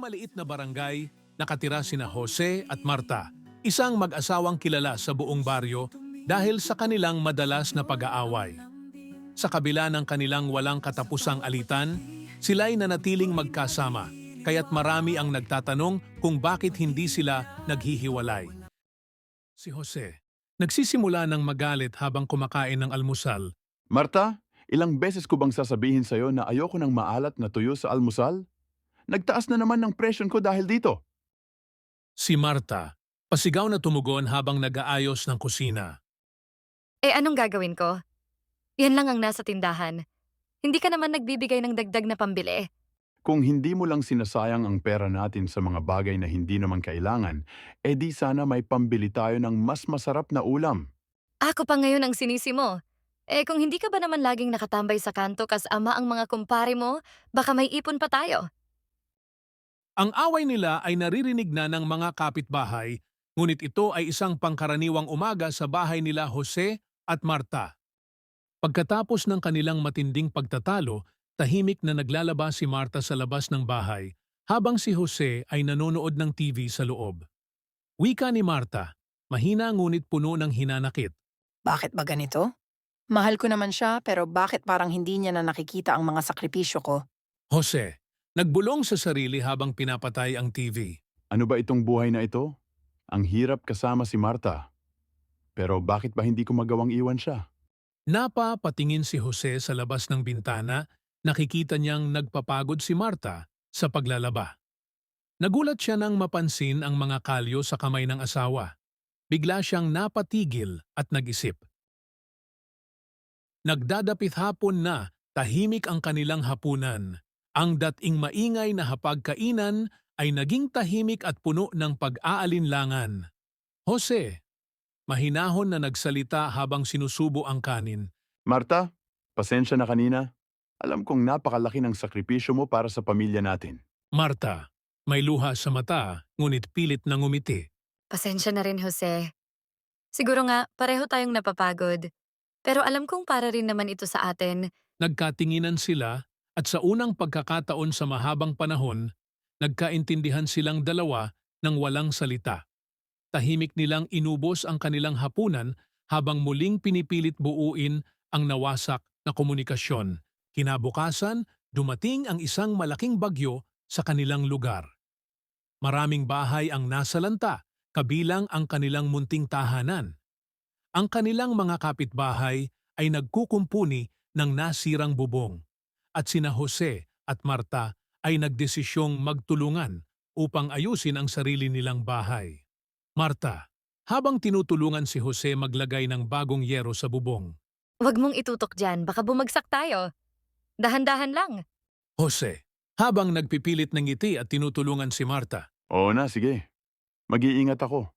maliit na barangay, nakatira sina Jose at Marta, isang mag-asawang kilala sa buong baryo dahil sa kanilang madalas na pag-aaway. Sa kabila ng kanilang walang katapusang alitan, sila'y nanatiling magkasama, kaya't marami ang nagtatanong kung bakit hindi sila naghihiwalay. Si Jose, nagsisimula ng magalit habang kumakain ng almusal Marta, ilang beses ko bang sasabihin sa'yo na ayoko ng maalat na tuyo sa almusal? Nagtaas na naman ng presyon ko dahil dito. Si Marta, pasigaw na tumugon habang nag-aayos ng kusina. Eh anong gagawin ko? Yan lang ang nasa tindahan. Hindi ka naman nagbibigay ng dagdag na pambili. Kung hindi mo lang sinasayang ang pera natin sa mga bagay na hindi naman kailangan, eh di sana may pambili tayo ng mas masarap na ulam. Ako pa ngayon ang sinisi mo. Eh kung hindi ka ba naman laging nakatambay sa kanto kas ama ang mga kumpare mo, baka may ipon pa tayo. Ang away nila ay naririnig na ng mga kapitbahay, ngunit ito ay isang pangkaraniwang umaga sa bahay nila Jose at Marta. Pagkatapos ng kanilang matinding pagtatalo, tahimik na naglalaba si Marta sa labas ng bahay habang si Jose ay nanonood ng TV sa loob. Wika ni Marta, mahina ngunit puno ng hinanakit. Bakit ba ganito? Mahal ko naman siya pero bakit parang hindi niya na nakikita ang mga sakripisyo ko? Jose, nagbulong sa sarili habang pinapatay ang TV. Ano ba itong buhay na ito? Ang hirap kasama si Marta. Pero bakit ba hindi ko magawang iwan siya? Napa patingin si Jose sa labas ng bintana, nakikita niyang nagpapagod si Marta sa paglalaba. Nagulat siya nang mapansin ang mga kalyo sa kamay ng asawa. Bigla siyang napatigil at nag-isip. Nagdadapit hapon na, tahimik ang kanilang hapunan. Ang dating maingay na hapagkainan ay naging tahimik at puno ng pag-aalinlangan. Jose, mahinahon na nagsalita habang sinusubo ang kanin. Marta, pasensya na kanina. Alam kong napakalaki ng sakripisyo mo para sa pamilya natin. Marta, may luha sa mata, ngunit pilit na ngumiti. Pasensya na rin, Jose. Siguro nga, pareho tayong napapagod. Pero alam kong para rin naman ito sa atin. Nagkatinginan sila at sa unang pagkakataon sa mahabang panahon, nagkaintindihan silang dalawa ng walang salita. Tahimik nilang inubos ang kanilang hapunan habang muling pinipilit buuin ang nawasak na komunikasyon. Kinabukasan, dumating ang isang malaking bagyo sa kanilang lugar. Maraming bahay ang nasalanta, kabilang ang kanilang munting tahanan. Ang kanilang mga kapitbahay ay nagkukumpuni ng nasirang bubong at sina Jose at Marta ay nagdesisyong magtulungan upang ayusin ang sarili nilang bahay. Marta, habang tinutulungan si Jose maglagay ng bagong yero sa bubong. Huwag mong itutok dyan, baka bumagsak tayo. Dahan-dahan lang. Jose, habang nagpipilit ng ngiti at tinutulungan si Marta. Oo na, sige. Mag-iingat ako.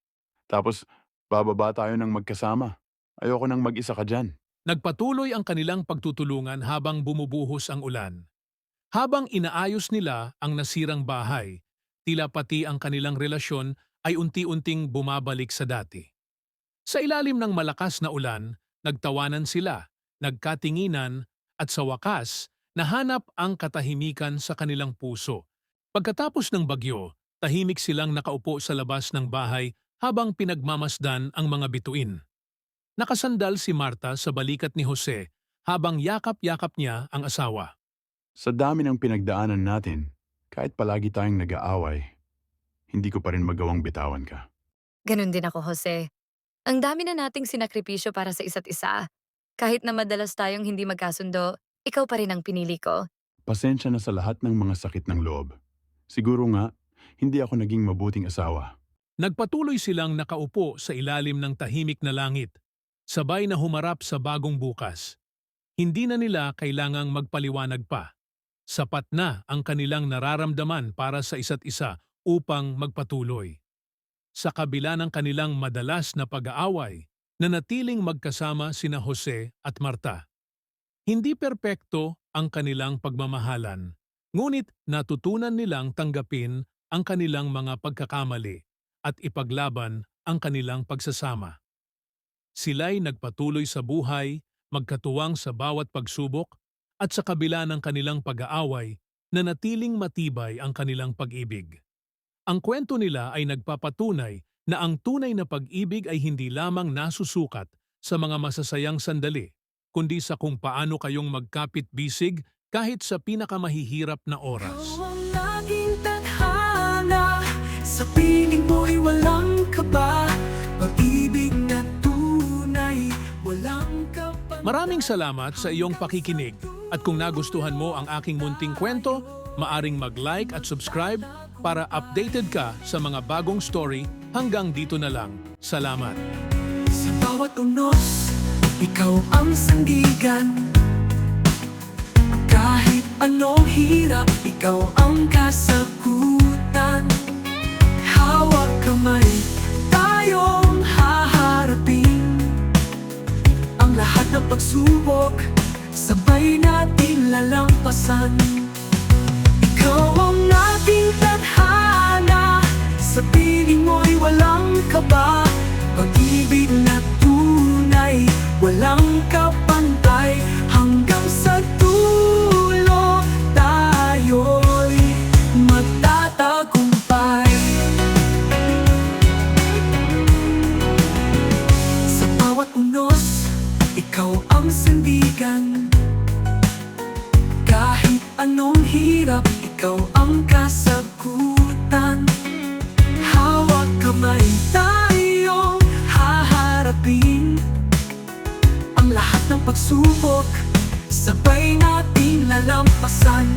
Tapos, bababa tayo ng magkasama. Ayoko nang mag-isa ka dyan. Nagpatuloy ang kanilang pagtutulungan habang bumubuhos ang ulan. Habang inaayos nila ang nasirang bahay, tila pati ang kanilang relasyon ay unti-unting bumabalik sa dati. Sa ilalim ng malakas na ulan, nagtawanan sila, nagkatinginan, at sa wakas, nahanap ang katahimikan sa kanilang puso. Pagkatapos ng bagyo, tahimik silang nakaupo sa labas ng bahay habang pinagmamasdan ang mga bituin. Nakasandal si Marta sa balikat ni Jose habang yakap-yakap niya ang asawa. Sa dami ng pinagdaanan natin, kahit palagi tayong nag-aaway, hindi ko pa rin magawang bitawan ka. Ganon din ako, Jose. Ang dami na nating sinakripisyo para sa isa't isa. Kahit na madalas tayong hindi magkasundo, ikaw pa rin ang pinili ko. Pasensya na sa lahat ng mga sakit ng loob. Siguro nga, hindi ako naging mabuting asawa. Nagpatuloy silang nakaupo sa ilalim ng tahimik na langit, sabay na humarap sa bagong bukas. Hindi na nila kailangang magpaliwanag pa. Sapat na ang kanilang nararamdaman para sa isa't isa upang magpatuloy. Sa kabila ng kanilang madalas na pag-aaway, nanatiling magkasama sina Jose at Marta. Hindi perpekto ang kanilang pagmamahalan, ngunit natutunan nilang tanggapin ang kanilang mga pagkakamali at ipaglaban ang kanilang pagsasama. Sila'y nagpatuloy sa buhay, magkatuwang sa bawat pagsubok, at sa kabila ng kanilang pag-aaway, na natiling matibay ang kanilang pag-ibig. Ang kwento nila ay nagpapatunay na ang tunay na pag-ibig ay hindi lamang nasusukat sa mga masasayang sandali, kundi sa kung paano kayong magkapit-bisig kahit sa pinakamahihirap na oras. Sa piling mo'y walang kaba Maraming salamat sa iyong pakikinig. At kung nagustuhan mo ang aking munting kwento, maaring mag-like at subscribe para updated ka sa mga bagong story. Hanggang dito na lang. Salamat! Sa bawat unos Ikaw ang sandigan. Kahit anong hirap Ikaw ang kasagutan. Hawak kamay Tayong ng pagsubok Sabay natin lalampasan. Ikaw ang ating pagsubok, sabay natin lalampasan.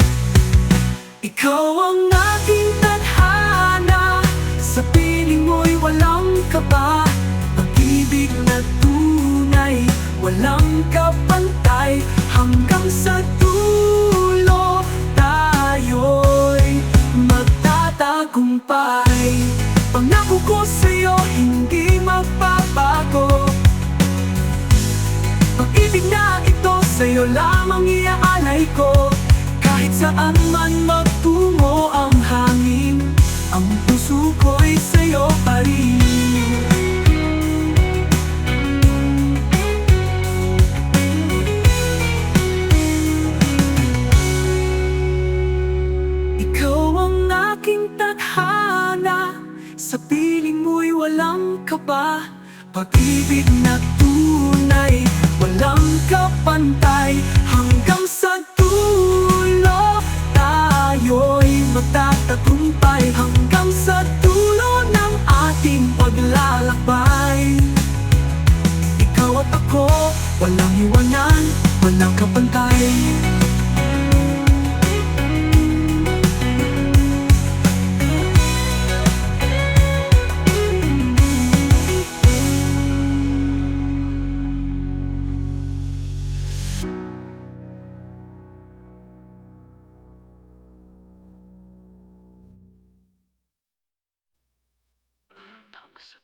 Ikaw ang aking tadhana. Sa piling mo'y walang kaba. Pag-ibig na tunay, walang kapantay. Hanggang sa dulo tayo'y magtatagumpay. Pangako ko sa'yo hindi sa'yo lamang iaalay ko Kahit saan man magtungo ang hangin Ang puso ko'y sa'yo pa rin. Ikaw ang aking tadhana Sa piling mo'y walang kaba. Pag-ibig na tunay Walang kapantay Walang iwanan Walang kapantay. Sa